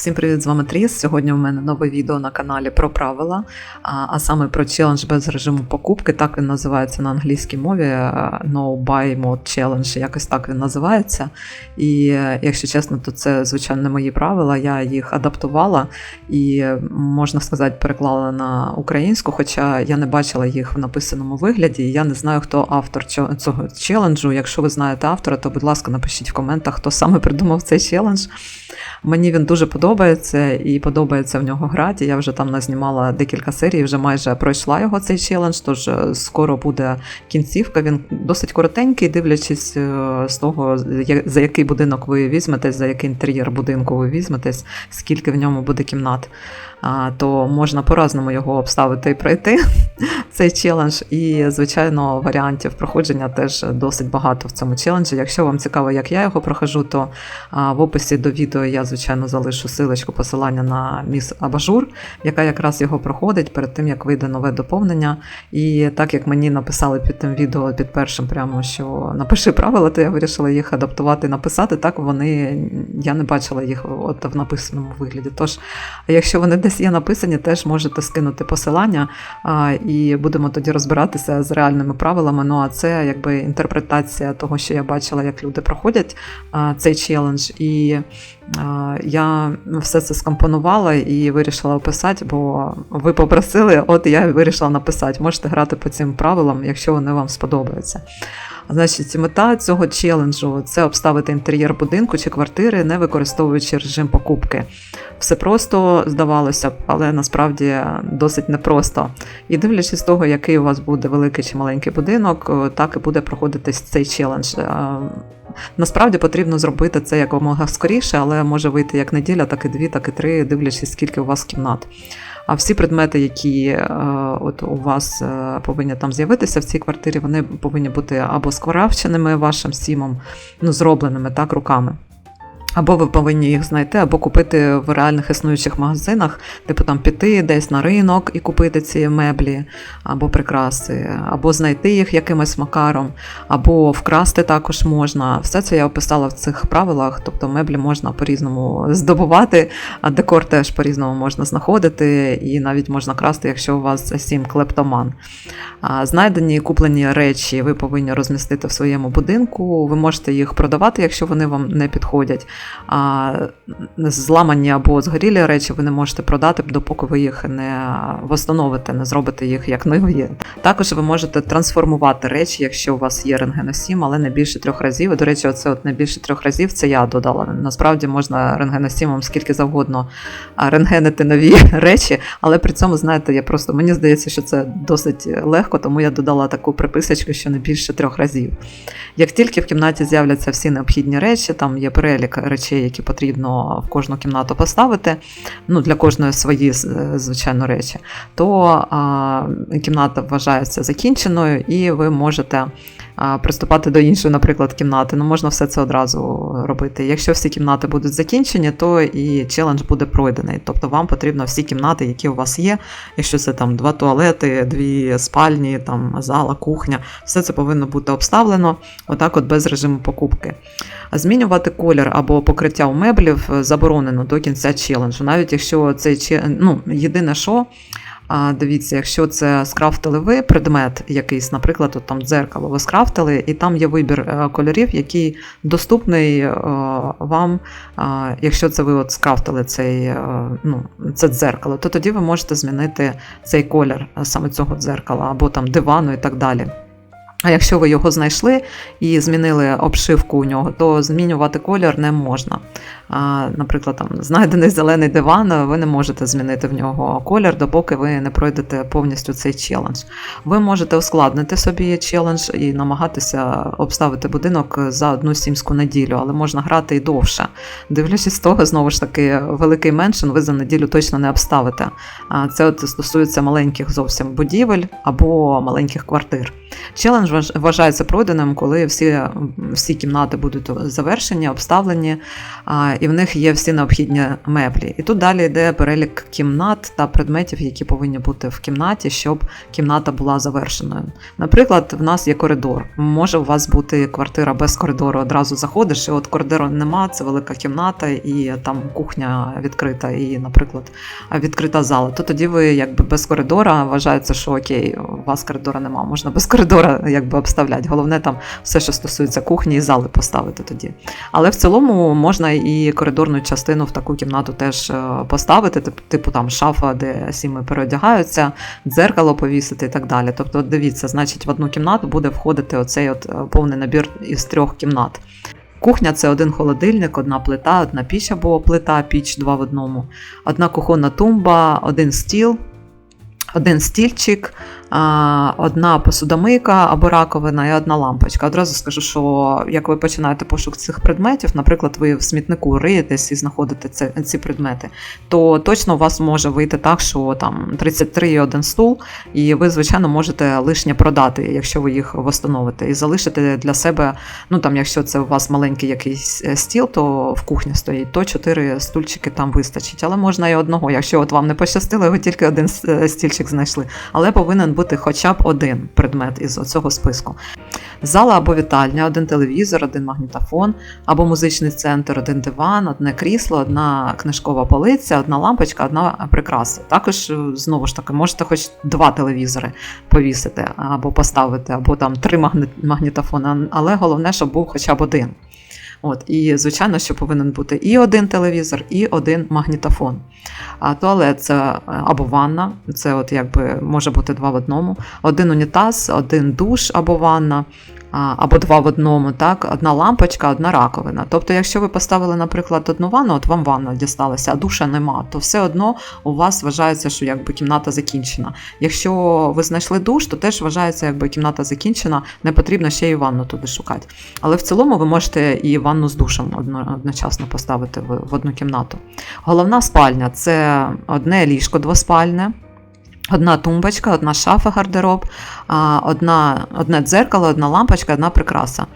Всім привіт, з вами Тріс. Сьогодні у мене нове відео на каналі про правила, а, саме про челендж без режиму покупки. Так він називається на англійській мові е, No Buy Mode Challenge, якось так він називається. І е, якщо чесно, то це звичайно не мої правила. Я їх адаптувала і е, можна сказати, переклала на українську, хоча я не бачила їх в написаному вигляді. і Я не знаю, хто автор цього челенджу. Якщо ви знаєте автора, то будь ласка, напишіть в коментах, хто саме придумав цей челендж. Мені він дуже подобається і подобається в нього грати. Я вже там назнімала декілька серій, вже майже пройшла його цей челендж, тож е, скоро буде кінцівка. Він досить коротенький, дивлячись е, з того, за який будинок ви візьметесь, за який інтер'єр будинку ви візьметесь, скільки в ньому буде кімнат. То можна по-разному його обставити і пройти цей челендж. І, звичайно, варіантів проходження теж досить багато в цьому челенджі. Якщо вам цікаво, як я його прохожу, то в описі до відео я, звичайно, залишу силочку посилання на міс Абажур, яка якраз його проходить перед тим, як вийде нове доповнення. І так як мені написали під тим відео, під першим, прямо що напиши правила, то я вирішила їх адаптувати і написати. Так вони я не бачила їх от в написаному вигляді. Тож, якщо вони десь є написані, теж можете скинути посилання, і будемо тоді розбиратися з реальними правилами. Ну а це якби інтерпретація того, що я бачила, як люди проходять цей челендж. І я все це скомпонувала і вирішила описати, бо ви попросили, от я вирішила написати. Можете грати по цим правилам, якщо вони вам сподобаються. Значить, мета цього челенджу це обставити інтер'єр будинку чи квартири, не використовуючи режим покупки. Все просто здавалося б, але насправді досить непросто. І дивлячись того, який у вас буде великий чи маленький будинок, так і буде проходитись цей челендж. Насправді потрібно зробити це якомога скоріше, але може вийти як неділя, так і дві, так і три, дивлячись, скільки у вас кімнат. А всі предмети, які е, от у вас е, повинні там з'явитися в цій квартирі, вони повинні бути або скоравченими вашим сімом, ну зробленими так руками. Або ви повинні їх знайти, або купити в реальних існуючих магазинах, типу там піти десь на ринок і купити ці меблі або прикраси, або знайти їх якимось макаром, або вкрасти також можна. Все це я описала в цих правилах. Тобто меблі можна по-різному здобувати, а декор теж по-різному можна знаходити, і навіть можна красти, якщо у вас сім клептоман. Знайдені і куплені речі ви повинні розмістити в своєму будинку. Ви можете їх продавати, якщо вони вам не підходять. Зламані або згорілі речі ви не можете продати, допоки ви їх не встановите, не зробите їх як нові. Також ви можете трансформувати речі, якщо у вас є рентгеносім, але не більше трьох разів. І, до речі, оце от не більше трьох разів це я додала. Насправді можна рентгеносімом скільки завгодно рентгенити нові речі, але при цьому, знаєте, я просто мені здається, що це досить легко, тому я додала таку приписочку, що не більше трьох разів. Як тільки в кімнаті з'являться всі необхідні речі, там є перелік речей, які потрібно в кожну кімнату поставити, ну для кожної свої звичайно речі, то кімната вважається закінченою, і ви можете приступати до іншої, наприклад, кімнати. Ну, можна все це одразу робити. Якщо всі кімнати будуть закінчені, то і челендж буде пройдений. Тобто вам потрібно всі кімнати, які у вас є. Якщо це там два туалети, дві спальні, там зала, кухня, все це повинно бути обставлено отак, от без режиму покупки. А Змінювати колір або покриття у меблів заборонено до кінця челенджу, навіть якщо че- ну, єдине що. А дивіться, якщо це скрафтили ви предмет якийсь, наприклад, от там дзеркало, ви скрафтили, і там є вибір е, кольорів, який доступний е, вам, якщо це ви от скрафтили цей, е, ну, це дзеркало, то тоді ви можете змінити цей колір саме цього дзеркала, або там дивану і так далі. А якщо ви його знайшли і змінили обшивку у нього, то змінювати колір не можна. Наприклад, там знайдений зелений диван, ви не можете змінити в нього колір, допоки ви не пройдете повністю цей челендж. Ви можете ускладнити собі челендж і намагатися обставити будинок за одну сімську неділю, але можна грати і довше. Дивлячись з того, знову ж таки, великий меншин ви за неділю точно не обставите. Це от стосується маленьких зовсім будівель або маленьких квартир. Челендж вваж- вважається пройденим, коли всі, всі кімнати будуть завершені, обставлені, і в них є всі необхідні меблі. І тут далі йде перелік кімнат та предметів, які повинні бути в кімнаті, щоб кімната була завершеною. Наприклад, в нас є коридор. Може у вас бути квартира без коридору. Одразу заходиш, і от коридору нема, це велика кімната, і там кухня відкрита, і, наприклад, відкрита зала. То тоді ви якби без коридора вважається, що окей, у вас коридора нема, можна без коридора якби обставляти. Головне там все, що стосується кухні і зали, поставити тоді. Але в цілому можна і коридорну частину в таку кімнату теж е, поставити, типу там шафа, де сіми переодягаються, дзеркало повісити і так далі. Тобто, дивіться, значить, в одну кімнату буде входити оцей от е, повний набір із трьох кімнат. Кухня це один холодильник, одна плита, одна піч або плита, піч два в одному, одна кухонна тумба, один стіл, один стільчик, одна посудомийка або раковина і одна лампочка. Одразу скажу, що як ви починаєте пошук цих предметів, наприклад, ви в смітнику риєтесь і знаходите це, ці предмети, то точно у вас може вийти так, що там 33 і один стул, і ви, звичайно, можете лишнє продати, якщо ви їх встановите, і залишити для себе. Ну там, якщо це у вас маленький якийсь е, стіл, то в кухні стоїть, то 4 стульчики там вистачить. Але можна і одного. Якщо от вам не пощастило, ви тільки один е, стільчик знайшли. Але повинен бути хоча б один предмет із цього списку. Зала або вітальня, один телевізор, один магнітофон, або музичний центр, один диван, одне крісло, одна книжкова полиця, одна лампочка, одна прикраса. Також, е, знову ж таки, можете хоч два телевізори повісити або поставити, або там три магнітофони, але головне, щоб був хоча б один. От, і звичайно, що повинен бути і один телевізор, і один магнітофон. А туалет це е, або ванна, це от якби може бути два в одному, один унітаз, один душ або ванна, або два в одному, так, одна лампочка, одна раковина. Тобто, якщо ви поставили, наприклад, одну ванну, от вам ванна дісталася, а душа нема, то все одно у вас вважається, що якби кімната закінчена. Якщо ви знайшли душ, то теж вважається, якби кімната закінчена, не потрібно ще й ванну туди шукати. Але в цілому ви можете і ванну з душем одночасно поставити в, одну кімнату. Головна спальня це одне ліжко двоспальне. Одна тумбочка, одна шафа гардероб, одна, одне дзеркало, одна лампочка, одна прикраса.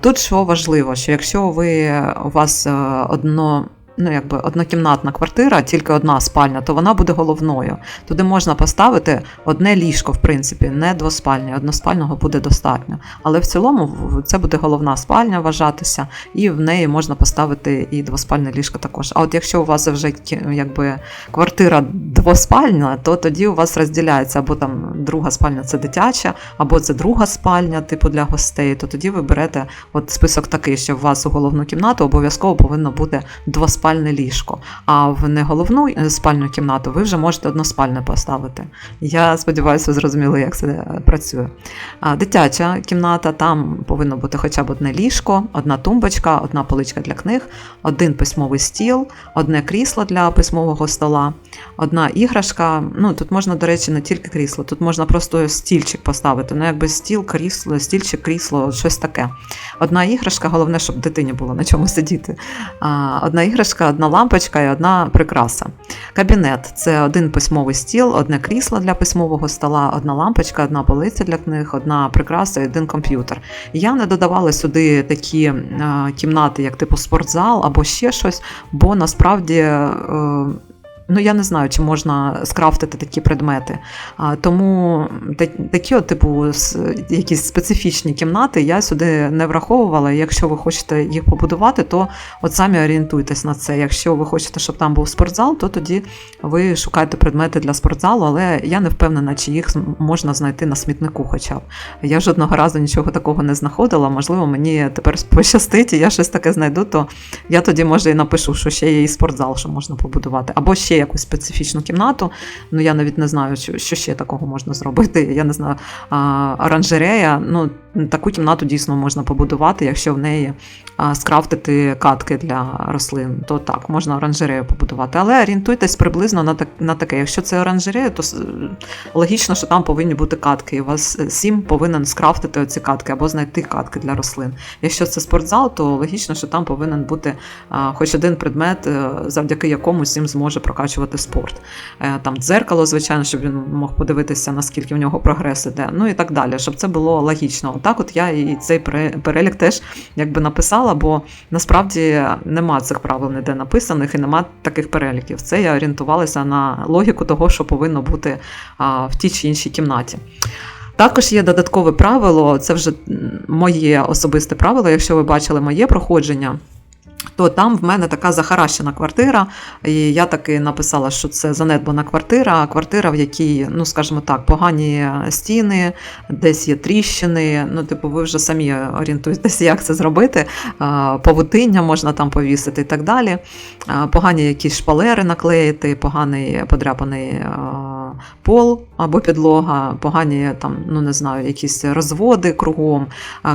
Тут що важливо, що якщо ви у вас е, одно. Ну, якби однокімнатна квартира, тільки одна спальня, то вона буде головною. Туди можна поставити одне ліжко, в принципі, не двоспальне, односпального буде достатньо. Але в цілому це буде головна спальня вважатися, і в неї можна поставити і двоспальне ліжко також. А от якщо у вас вже якби квартира двоспальна, то тоді у вас розділяється або там друга спальня це дитяча, або це друга спальня, типу для гостей. То тоді ви берете от список такий, що у вас у головну кімнату обов'язково повинно бути двоспальне ліжко. А в неголовну е, спальну кімнату ви вже можете односпальне поставити. Я сподіваюся, ви зрозуміли, як це е, працює. Дитяча кімната, там повинно бути хоча б одне ліжко, одна тумбочка, одна поличка для книг, один письмовий стіл, одне крісло для письмового стола, одна іграшка. Ну тут можна, до речі, не тільки крісло, тут можна просто стільчик поставити. Ну, якби стіл, крісло, стільчик, крісло, щось таке. Одна іграшка, головне, щоб дитині було на чому сидіти. Одна іграшка, одна лампочка і одна прикраса. Кабінет це один письмовий стіл, одне крісло для письмового стола, одна лампочка, одна полиця для книг, одна прикраса і один комп'ютер. Я не додавала сюди такі е, кімнати, як типу спортзал або ще щось, бо насправді. е, Ну, я не знаю, чи можна скрафтити такі предмети. Тому та- такі, от, типу, якісь специфічні кімнати я сюди не враховувала. Якщо ви хочете їх побудувати, то от самі орієнтуйтесь на це. Якщо ви хочете, щоб там був спортзал, то тоді ви шукаєте предмети для спортзалу, але я не впевнена, чи їх можна знайти на смітнику хоча б. Я жодного разу нічого такого не знаходила. Можливо, мені тепер пощастить, і я щось таке знайду, то я тоді може і напишу, що ще є і спортзал, що можна побудувати, або ще якусь специфічну кімнату. Ну я навіть не знаю, що, ще такого можна зробити. Я не знаю, а, оранжерея. Ну таку кімнату дійсно можна побудувати, якщо в неї скрафтити катки для рослин, то так можна оранжерею побудувати. Але орієнтуйтесь приблизно на так на таке. Якщо це оранжерея, то логічно, що там повинні бути катки. І у вас е, сім повинен скрафтити оці катки або знайти катки для рослин. Якщо це спортзал, то логічно, що там повинен бути хоч один предмет, е, завдяки якому сім зможе прокачувати спорт. Е, Там дзеркало, звичайно, щоб він мог подивитися, наскільки в нього прогрес іде, ну і так далі, щоб це було логічно. Отак, от я і цей перелік теж якби написала, бо насправді нема цих правил ніде написаних і нема таких переліків. Це я орієнтувалася на логіку того, що повинно бути в тій чи іншій кімнаті. Також є додаткове правило, це вже моє особисте правило. Якщо ви бачили моє проходження, то там в мене така захаращена квартира, і я таки написала, що це занедбана квартира, квартира, в якій, ну скажімо так, погані стіни, десь є тріщини. Ну, типу, ви вже самі орієнтуєтеся, як це зробити. Павутиння можна там повісити і так далі. Погані якісь шпалери наклеїти, поганий подряпаний пол або підлога, погані там, ну не знаю, якісь розводи кругом,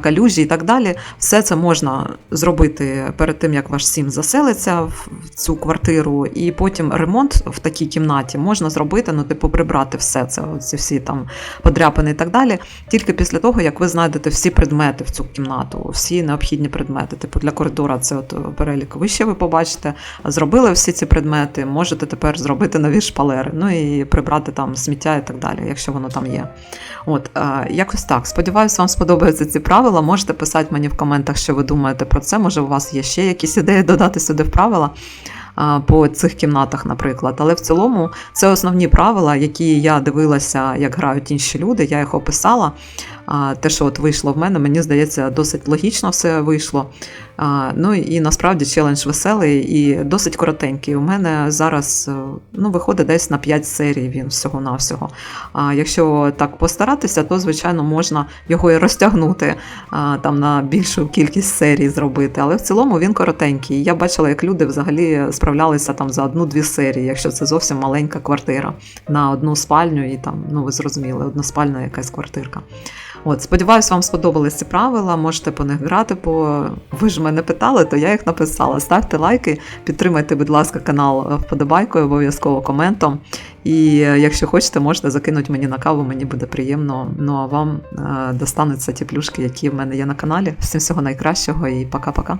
калюжі і так далі. Все це можна зробити перед тим, як ваш сім заселиться в цю квартиру, і потім ремонт в такій кімнаті можна зробити, ну, типу, прибрати все це, ці всі там подряпини і так далі, тільки після того, як ви знайдете всі предмети в цю кімнату, всі необхідні предмети. Типу для коридора це от перелік вище ви побачите. Зробили всі ці предмети, можете тепер зробити нові шпалери, ну і прибрати там сміття і так далі, якщо воно там є. От, е, якось так. Сподіваюсь, вам сподобаються ці правила. Можете писати мені в коментах, що ви думаєте про це. Може, у вас є ще якісь ідеї додати сюди в правила по цих кімнатах, наприклад. Але в цілому це основні правила, які я дивилася, як грають інші люди. Я їх описала. Те, що от вийшло в мене, мені здається, досить логічно все вийшло. Ну і насправді челендж веселий і досить коротенький. У мене зараз е, ну, виходить десь на 5 серій він всього-навсього. А якщо так постаратися, то звичайно можна його і розтягнути там на більшу кількість серій зробити. Але в цілому він коротенький. Я бачила, як люди взагалі справлялися там за одну-дві серії, якщо це зовсім маленька квартира на одну спальню, і там, ну ви зрозуміли, односпальна якась квартирка. От, сподіваюсь, вам сподобались ці правила. Можете по них грати, бо ви ж мене питали, то я їх написала. Ставте лайки, підтримайте, будь ласка, канал вподобайкою, обов'язково коментом. І е, якщо хочете, можете закинути мені на каву, мені буде приємно. Ну а вам е, достануться ті плюшки, які в мене є на каналі. Всім всього найкращого і пока-пока.